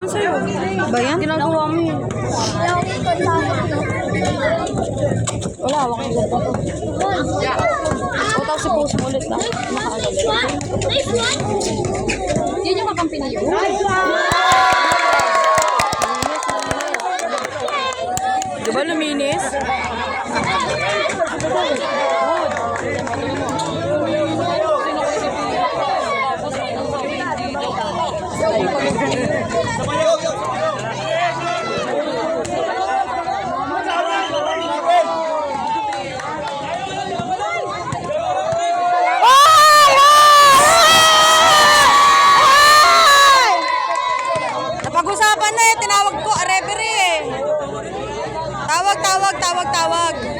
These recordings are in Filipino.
Sa'yo. Ba yan? Ginagawa mo yun. Wala, hawak ko. O, tapos si puso mo ulit lang. Yun yung kakampi na yun. Na eh, tinawag ko, referee eh. Tawag, tawag, tawag, tawag.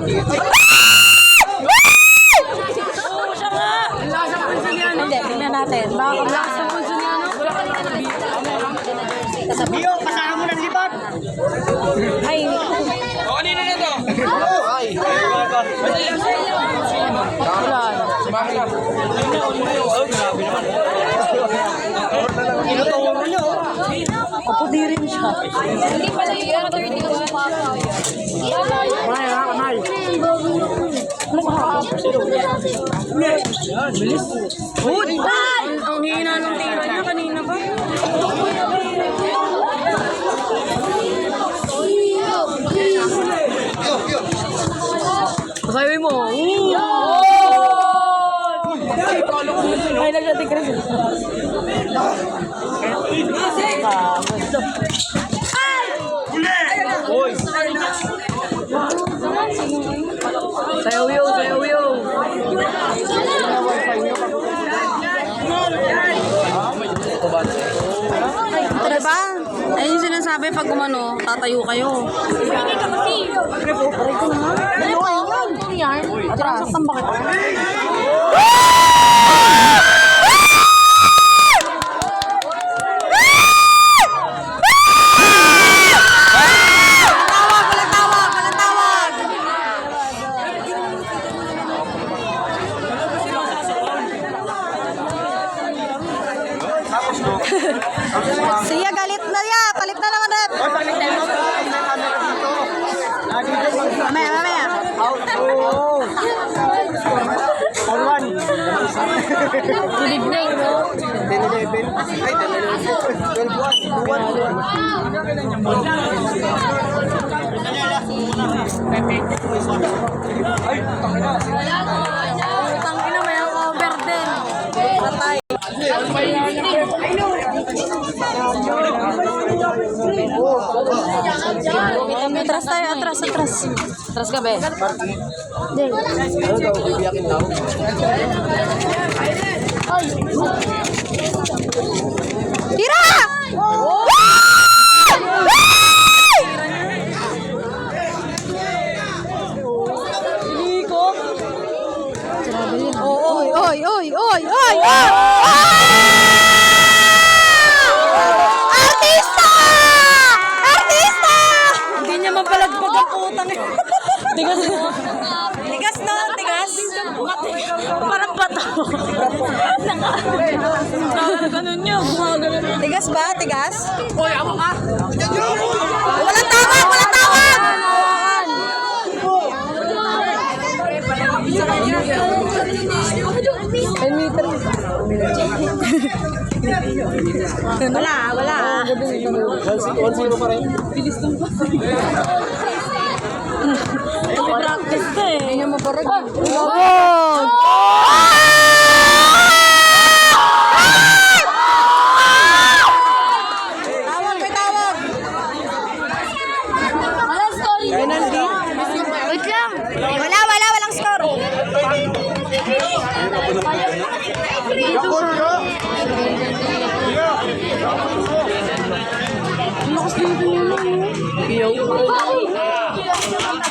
Hindi, tingnan natin. Baka lakas ng puso niya, no? Bio, kasama mo ng libat. Ay, O, kanina na to? Ay. wala. Tinuturo nyo. Kapudi rin siya. Hindi pala yung 30 Hood! Ang, ang hina ng tira niya kanina pa. Sabi mo! Ay, nagdating ka rin. Sayaw yo, Sinasabi pag umano, tatayo kayo. Ka kasi. Ano kayo yan? Atras. Saktan ba kita? Tawag, na ya, palit na naman na. Hoy, pakita mo. May camera dito. Ah, dito. Mamaya, mamaya. Out. For one. Liligning, no? 10-11. Ay, 10-11. 12-1. 2-1. Ay, takina. Utang ina, may cover din. Patay. Atras tayo, atras, atras. Atras ka, be. Ano daw, bibiyakin daw? Tira! Oy, Ganun niya, gumagano. Tigas ba? Tigas? Oy, ako ka. Walang tawag, walang tawag! 10 meters. wala, wala. One-zero pa rin. Practice ka eh. Hindi niya maparag. Oh! Tawag, may tawag. Wala story. Penalty. Wait lang. Wala, wala, walang score. Yan na yun.